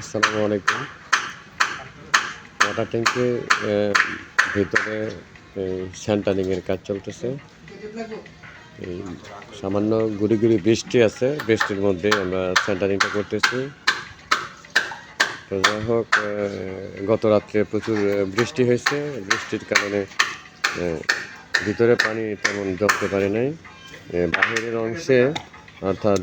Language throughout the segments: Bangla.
আসসালামু আলাইকুম। ওয়াটার ট্যাঙ্কে ভিতরে স্যান্টারিংয়ের কাজ চলতেছে। এই সামান্য গুড়ি গুড়ি বৃষ্টি আছে, বৃষ্টির মধ্যে আমরা স্যান্টারিংটা করতেছি। তো যাই হোক গত রাত্রে প্রচুর বৃষ্টি হয়েছে। বৃষ্টির কারণে ভিতরে পানি তেমন জমতে পারে নাই। বাহিরের অংশে, অর্থাৎ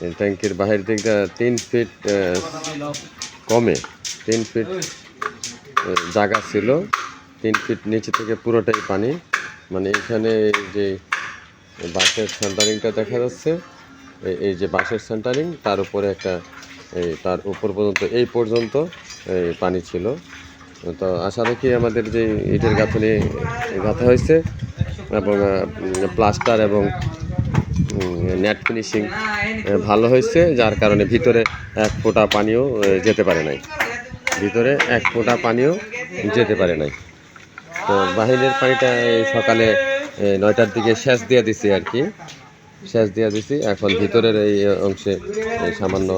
ট্যাঙ্কির বাহির দিকটা তিন ফিট কমে তিন ফিট জায়গা ছিল। তিন ফিট নিচে থেকে পুরোটাই পানি। মানে এখানে যে বাঁশের সেন্টারিংটা দেখা যাচ্ছে, এই- যে বাঁশের সেন্টারিং তার উপরে একটা, এই, তার উপর পর্যন্ত, এই পর্যন্ত, এই, পানি ছিল। তো আশা রাখি আমাদের যে ইটের গাঁথনি গাঁথা হয়েছে এবং প্লাস্টার এবং নেট ফিনিশিং ভালো হয়েছে, যার কারণে ভিতরে এক ফোঁটা পানিও যেতে পারে নাই। ভিতরে এক ফোঁটা পানিও যেতে পারে নাই। তো বাহিরের পানিটা সকালে নয়টার দিকে সেচ দিয়ে দিছি আর কি। সেচ দিয়ে দিছি, এখন ভিতরের এই অংশে সামান্য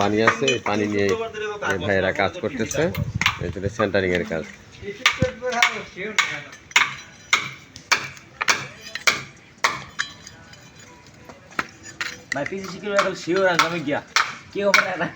পানি আছে, এই পানি নিয়ে ভাইয়েরা কাজ করতেছে। এটা সেন্টারিং এর কাজ। ভাই পিসি শিখে এখন শিওর আছে আমি গিয়া। কি হবে না এটা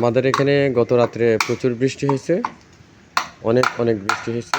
আমাদের এখানে গত রাত্রে প্রচুর বৃষ্টি হয়েছে। অনেক অনেক বৃষ্টি হয়েছে।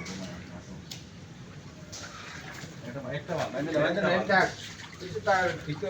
একটা একটু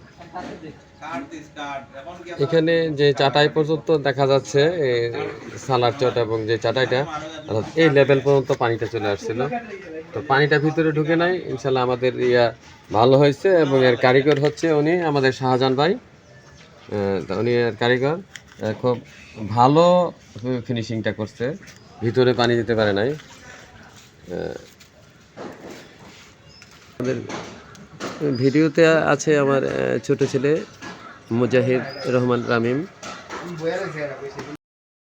এখানে যে চাটাই পর্যন্ত দেখা যাচ্ছে সালার চট এবং যে চাটাইটা এই লেভেল পর্যন্ত পানিটা চলে আসছিল। তো পানিটা ভিতরে ঢুকে নাই ইনশাল্লাহ আমাদের ইয়া ভালো হয়েছে এবং এর কারিগর হচ্ছে উনি, আমাদের শাহজাহান ভাই। উনি এর কারিগর। খুব ভালো ফিনিশিংটা করছে, ভিতরে পানি দিতে পারে নাই। আমাদের ভিডিওতে আছে আমার ছোট ছেলে মুজাহিদ রহমান রামিম।